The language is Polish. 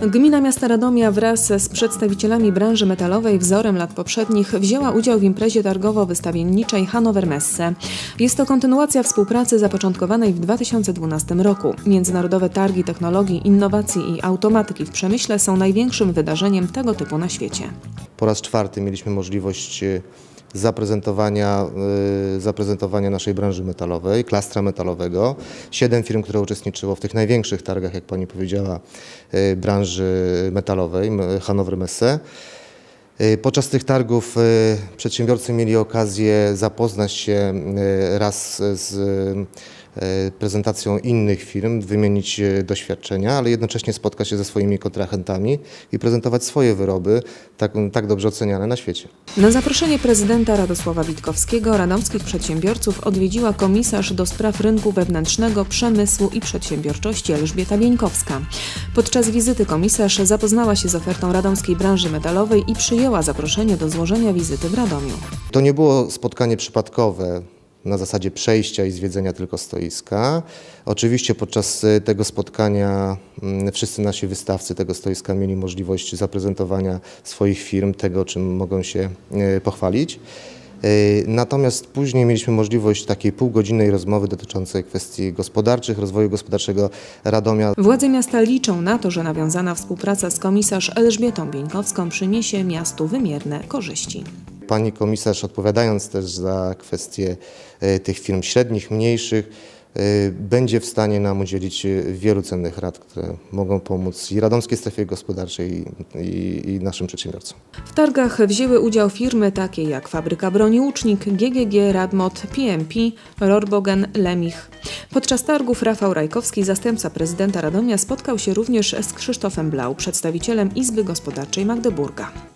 Gmina Miasta Radomia wraz z przedstawicielami branży metalowej wzorem lat poprzednich wzięła udział w imprezie targowo-wystawienniczej Hanover Messe. Jest to kontynuacja współpracy zapoczątkowanej w 2012 roku. Międzynarodowe Targi Technologii, Innowacji i Automatyki w Przemyśle są największym wydarzeniem tego typu na świecie. Po raz czwarty mieliśmy możliwość e, zaprezentowania, e, zaprezentowania naszej branży metalowej, klastra metalowego. Siedem firm, które uczestniczyło w tych największych targach, jak pani powiedziała, e, branży metalowej, Hannover Messe. E, Podczas tych targów przedsiębiorcy mieli okazję zapoznać się raz z prezentacją innych firm, wymienić e, doświadczenia, ale jednocześnie spotkać się ze swoimi kontrahentami i prezentować swoje wyroby, tak, tak dobrze oceniane na świecie. Na zaproszenie prezydenta Radosława Witkowskiego radomskich przedsiębiorców odwiedziła komisarz do spraw rynku wewnętrznego, przemysłu i przedsiębiorczości Elżbieta Bieńkowska. Podczas wizyty komisarz zapoznała się z ofertą radomskiej branży metalowej i przyjęła zaproszenie do złożenia wizyty w Radomiu. To nie było spotkanie przypadkowe na zasadzie przejścia i zwiedzenia tylko stoiska. Oczywiście podczas e, tego spotkania mm, wszyscy nasi wystawcy tego stoiska mieli możliwość zaprezentowania swoich firm, tego czym mogą się e, pochwalić. E, Natomiast później mieliśmy możliwość takiej półgodzinnej rozmowy dotyczącej kwestii gospodarczych, rozwoju gospodarczego Radomia. Władze miasta liczą na to, że nawiązana współpraca z komisarz Elżbietą Bieńkowską przyniesie miastu wymierne korzyści. Pani komisarz, odpowiadając też za kwestie e, tych firm średnich, mniejszych, e, będzie w stanie nam udzielić e, wielu cennych rad, które mogą pomóc i radomskiej strefie gospodarczej, i, i, i naszym przedsiębiorcom. W targach wzięły udział firmy takie jak Fabryka Broni Łucznik, GGG, Radmot, PMP, Rorbogen, Lemich. Podczas targów Rafał Rajkowski, zastępca prezydenta Radomia, spotkał się również z Krzysztofem Blau, przedstawicielem Izby Gospodarczej Magdeburga.